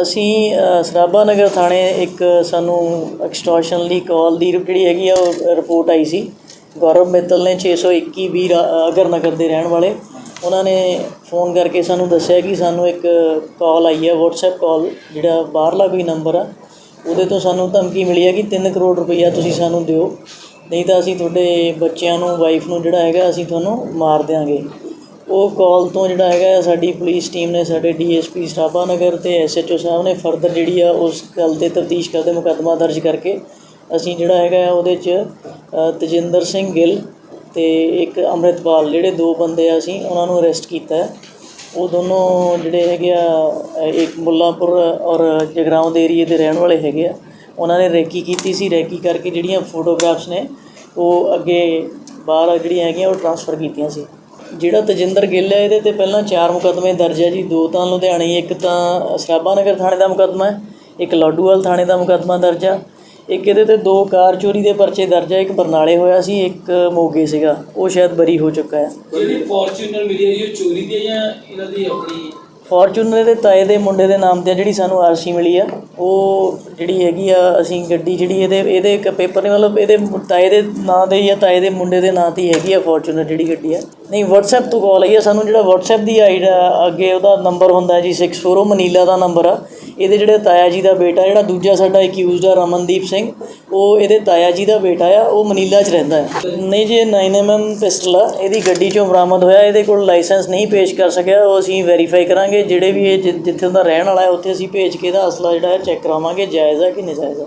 ਅਸੀਂ ਸਰਾਭਾ ਨਗਰ ਥਾਣੇ ਇੱਕ ਸਾਨੂੰ ਐਕਸਟੋਰਸ਼ਨ ਲਈ ਕਾਲ ਦੀ ਜਿਹੜੀ ਹੈਗੀ ਆ, ਉਹ ਰਿਪੋਰਟ ਆਈ ਸੀ। ਗੌਰਵ ਮਿੱਤਲ ਨੇ 621 ਵੀਰ ਅਗਰ ਨਗਰ ਦੇ ਰਹਿਣ ਵਾਲੇ। ਉਹਨਾਂ ਨੇ ਫੋਨ ਕਰਕੇ ਸਾਨੂੰ ਦੱਸਿਆ ਕਿ ਸਾਨੂੰ ਇੱਕ ਕਾਲ ਆਈ ਹੈ WhatsApp ਕਾਲ ਜਿਹੜਾ ਬਾਹਰਲਾ ਕੋਈ ਨੰਬਰ ਆ, ਉਹਦੇ ਤੋਂ ਸਾਨੂੰ ਧਮਕੀ ਮਿਲੀ ਹੈ ਕਿ 3 ਕਰੋੜ ਰੁਪਈਆ ਤੁਸੀਂ ਸਾਨੂੰ ਦਿਓ। ਨਹੀਂ ਤਾਂ ਅਸੀਂ ਤੁਹਾਡੇ ਬੱਚਿਆਂ ਨੂੰ ਵਾਈਫ ਨੂੰ ਜਿਹੜਾ ਹੈਗਾ, ਅਸੀਂ ਤੁਹਾਨੂੰ ਮਾਰ ਦਿਆਂਗੇ। ਉਹ ਕਾਲ ਤੋਂ ਜਿਹੜਾ ਹੈਗਾ ਸਾਡੀ ਪੁਲਿਸ ਟੀਮ ਨੇ, ਸਾਡੇ ਡੀਐਸਪੀ ਸਰਾਭਾ ਨਗਰ ਤੇ ਐਸਐਚਓ ਸਾਹਿਬ ਨੇ ਫਰਦਰ ਜਿਹੜੀ ਆ ਉਸ ਗੱਲ ਤੇ ਤਫਤੀਸ਼ ਕਰਦੇ ਮੁਕੱਦਮਾ ਦਰਜ ਕਰਕੇ ਅਸੀਂ ਜਿਹੜਾ ਹੈਗਾ ਉਹਦੇ 'ਚ ਤਜਿੰਦਰ ਸਿੰਘ ਗਿੱਲ ਤੇ ਇੱਕ ਅੰਮ੍ਰਿਤਪਾਲ, ਜਿਹੜੇ ਦੋ ਬੰਦੇ ਆ ਅਸੀਂ, ਉਹਨਾਂ ਨੂੰ ਅਰੈਸਟ ਕੀਤਾ ਉਹ ਦੋਨੋਂ ਜਿਹੜੇ ਹੈਗੇ ਆ ਇੱਕ ਮੁੱਲਾਪੁਰ ਔਰ ਜਗਰਾਉਂ ਦੇ ਏਰੀਏ ਦੇ ਰਹਿਣ ਵਾਲੇ ਹੈਗੇ ਆ। ਉਹਨਾਂ ਨੇ ਰੈਕੀ ਕੀਤੀ ਸੀ, ਰੈਕੀ ਕਰਕੇ ਜਿਹੜੀਆਂ ਫੋਟੋਗ੍ਰਾਫਸ ਨੇ, ਉਹ ਅੱਗੇ ਬਾਹਰ ਜਿਹੜੀਆਂ ਹੈਗੀਆਂ, ਉਹ ਟਰਾਂਸਫਰ ਕੀਤੀਆਂ ਸੀ। ਜਿਹੜਾ ਤਜਿੰਦਰ ਗਿੱਲ ਹੈ, ਇਹਦੇ ਤੇ ਪਹਿਲਾਂ ਚਾਰ ਮੁਕੱਦਮੇ ਦਰਜ ਹੈ ਜੀ। ਦੋ ਤਾਂ ਲੁਧਿਆਣੇ, ਇੱਕ ਤਾਂ ਸਰਾਭਾ ਨਗਰ ਥਾਣੇ ਦਾ ਮੁਕੱਦਮਾ ਹੈ, ਇੱਕ ਲਾਡੂਵਾਲ ਥਾਣੇ ਦਾ ਮੁਕੱਦਮਾ ਦਰਜ ਆ ਇੱਕ ਇਹਦੇ ਤੇ ਦੋ ਕਾਰ ਚੋਰੀ ਦੇ ਪਰਚੇ ਦਰਜ ਆ ਇੱਕ ਬਰਨਾਲੇ ਹੋਇਆ ਸੀ, ਇੱਕ ਮੋਗੇ ਸੀਗਾ। ਉਹ ਸ਼ਾਇਦ ਬਰੀ ਹੋ ਚੁੱਕਾ ਹੈ। ਜਿਹੜੀ ਫੋਰਚੂਨਰ ਮਿਲੀ ਹੈ ਜੀ, ਉਹ ਚੋਰੀ ਦੀ ਹੈ ਜਾਂ ਇਹਨਾਂ ਦੀ ਆਪਣੀ ਫੋਰਚੂਨਰ ਦੇ ਤਾਏ ਦੇ ਮੁੰਡੇ ਦੇ ਨਾਮ ਤੇ ਆ ਜਿਹੜੀ ਸਾਨੂੰ ਆਰਸੀ ਮਿਲੀ ਆ, ਉਹ ਜਿਹੜੀ ਹੈਗੀ ਆ ਅਸੀਂ ਗੱਡੀ ਜਿਹੜੀ ਇਹਦੇ ਇਹਦੇ ਇੱਕ ਪੇਪਰ ਨਹੀਂ, ਮਤਲਬ ਇਹਦੇ ਤਾਏ ਦੇ ਨਾਂ ਦੇ ਜਾਂ ਤਾਏ ਦੇ ਮੁੰਡੇ ਦੇ ਨਾਂ ਤੇ ਹੀ ਹੈਗੀ ਆ ਫੋਰਚੂਨਰ ਜਿਹੜੀ ਗੱਡੀ ਆ। ਨਹੀਂ, WhatsApp ਤੋਂ ਕਾਲ ਆਈ ਆ, ਸਾਨੂੰ ਜਿਹੜਾ WhatsApp ਦੀ ਆਈਡ ਅੱਗੇ ਉਹਦਾ ਨੰਬਰ ਹੁੰਦਾ ਹੈ ਜੀ 64 ਉਹ ਮਨੀਲਾ ਦਾ ਨੰਬਰ ਆ। ਇਹਦੇ ਜਿਹੜੇ ਤਾਇਆ ਜੀ ਦਾ ਬੇਟਾ, ਜਿਹੜਾ ਦੂਜਾ ਸਾਡਾ ਅਕਿਊਜ਼ਡ ਆ ਰਮਨਦੀਪ ਸਿੰਘ, ਉਹ ਇਹਦੇ ਤਾਇਆ ਜੀ ਦਾ ਬੇਟਾ ਆ, ਉਹ ਮਨੀਲਾ 'ਚ ਰਹਿੰਦਾ ਹੈ ਨਹੀਂ ਜੀ 9mm ਪਿਸਟਲ ਆ, ਇਹਦੀ ਗੱਡੀ 'ਚੋਂ ਬਰਾਮਦ ਹੋਇਆ, ਇਹਦੇ ਕੋਲ ਲਾਇਸੈਂਸ ਨਹੀਂ ਪੇਸ਼ ਕਰ ਸਕਿਆ, ਉਹ ਅਸੀਂ ਵੈਰੀਫਾਈ ਕਰਾਂਗੇ ਜਿਹੜੇ ਵੀ ਇਹ ਜਿ- ਜਿੱਥੇ ਦਾ ਰਹਿਣ ਵਾਲਾ ਹੈ, ਉੱਥੇ ਅਸੀਂ ਭੇਜ ਕੇ ਇਹਦਾ ਅਸਲਾ ਜਿਹੜਾ ਹੈ ਚੈੱਕ ਕਰਾਵਾਂਗੇ, ਜਾਇਜ਼ ਹੈ ਕਿ ਨਜਾਇਜ਼ ਹੈ।